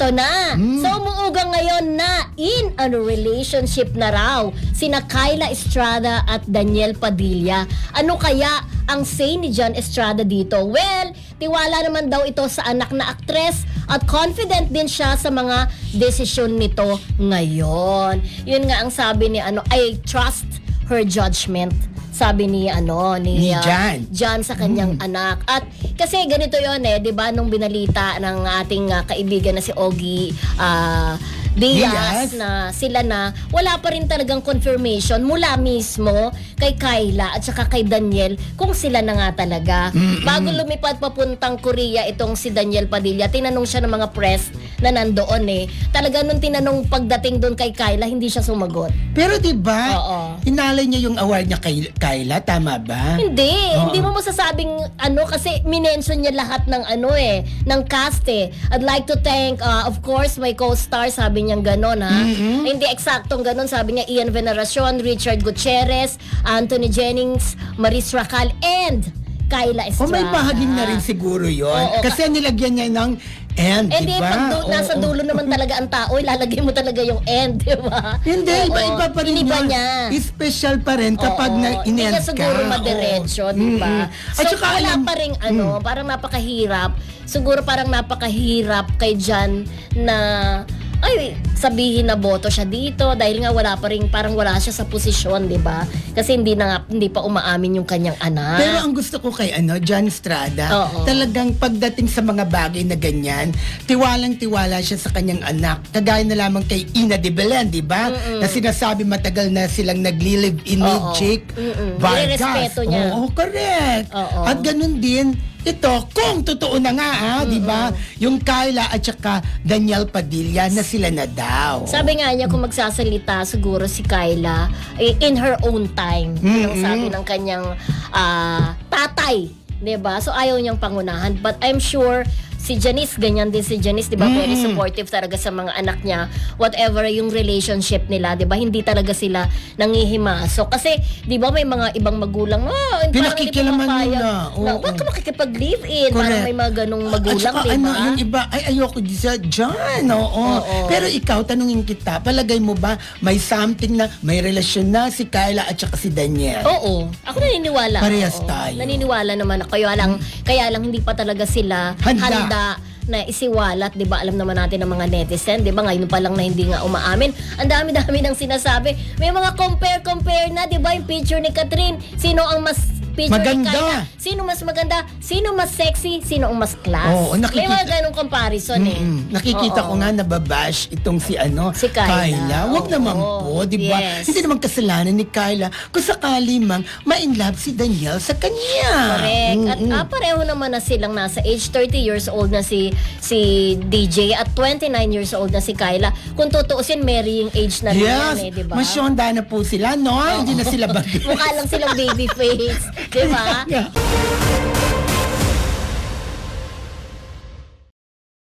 Eto na. Hmm. So, umuugang ngayon na in a relationship na raw sina Kyla Estrada at Daniel Padilla. Ano kaya ang say ni John Estrada dito? Well, tiwala naman daw ito sa anak na aktres at confident din siya sa mga desisyon nito ngayon. Yun nga ang sabi ni ano, I trust her judgment. Sabi ni ano ni, Ni ah, Jan. Jan sa kanyang anak. At kasi ganito yon eh, 'di ba nung binalita ng ating ah, kaibigan na si Ogie ah, Diaz Diaz. na sila na wala pa rin talagang confirmation mula mismo kay Kyla at saka kay Daniel kung sila na nga talaga. Bago lumipad papuntang Korea itong si Daniel Padilla, tinanong siya ng mga press na nandoon eh. Talaga nung tinanong pagdating doon kay Kyla, hindi siya sumagot. Pero 'di ba? Oo. Inalay niya yung award niya kay Kyla, tama ba? Hindi, Oo. hindi mo masasabing ano kasi minention niya lahat ng ano eh, ng cast eh. I'd like to thank uh, of course my co-star sabi niya ganon ha. Mm-hmm. Hindi eksaktong ganon sabi niya Ian Veneracion, Richard Gutierrez, Anthony Jennings, Maris Racal and Kyla O Estrada. may bahaging na rin siguro yon Oo. Kasi nilagyan niya ng end, Eh di di, ba? pag du- nasa Oo. dulo naman talaga ang tao, ilalagay mo talaga yung end, di ba? Hindi, Oo. iba-iba pa rin Iniba yun. niya. Special pa rin kapag Oo, na Hindi in-end niya siguro ka. madiretso, Oo. di ba? Mm-mm. So, At saka wala alam- pa rin ano, parang napakahirap. Siguro parang napakahirap kay Jan na ay sabihin na boto siya dito dahil nga wala pa rin parang wala siya sa posisyon, 'di ba? Kasi hindi na nga- hindi pa umaamin yung kanyang anak. Pero ang gusto ko kay ano, John Estrada, Oo. talagang pagdating sa mga bagay na ganyan, tiwalang tiwala siya sa kanyang anak. Kagaya na lamang kay Ina de Belen, di ba? Na sinasabi matagal na silang nagli-live in ni Oo. Jake Mm-mm. Vargas. Nirerespeto niya. Oo, correct. Oo. At ganun din, ito, kung totoo na nga, ha, di ba? Yung Kyla at saka Daniel Padilla na sila na daw. Sabi nga niya kung magsasalita siguro si Kyla eh, in her own time. Yun ang Mm-mm. sabi ng kanyang ah, tatay. 'di ba? So ayaw niyang pangunahan. But I'm sure si Janice, ganyan din si Janice, 'di ba? Very Mm-mm. supportive talaga sa mga anak niya. Whatever yung relationship nila, 'di ba? Hindi talaga sila nangihimasok. Kasi 'di ba may mga ibang magulang, hindi Pinakikilaman nila. Na, Oo. wag ka makikipag-live in. Parang may mga ganong magulang, saka 'di ano, ba? yung iba, ay ayoko di sa John, oo. Oo. Pero ikaw, tanungin kita, palagay mo ba may something na, may relasyon na si Kyla at saka si Daniel? Oo. Ako naniniwala. Parehas oo. tayo. Naniniwala naman ako. Kaya lang, kaya lang hindi pa talaga sila Handa. handa, na isiwalat, 'di ba? Alam naman natin ng mga netizen, 'di ba? Ngayon pa lang na hindi nga umaamin. Ang dami-dami nang sinasabi. May mga compare compare na, 'di ba? Yung picture ni Catherine, sino ang mas picture ni Maganda. Kyla? Sino mas maganda? Sino mas sexy? Sino ang mas class? Oo, nakikita- May mga ganong comparison eh. Mm-mm. Nakikita Oo. ko nga nababash itong si ano, Si Kyla. Huwag Oo. naman po, di ba? Yes. Hindi naman kasalanan ni Kyla kung sakali mang ma-in love si Daniel sa kanya. Correct. At Mm-mm. ah, pareho naman na silang nasa age 30 years old na si si DJ at 29 years old na si Kyla. Kung tutuusin, marrying age na rin Yes, eh, di ba? masyonda na po sila, no? Hindi na sila bagay. Mukha lang silang baby face, di ba? Yeah.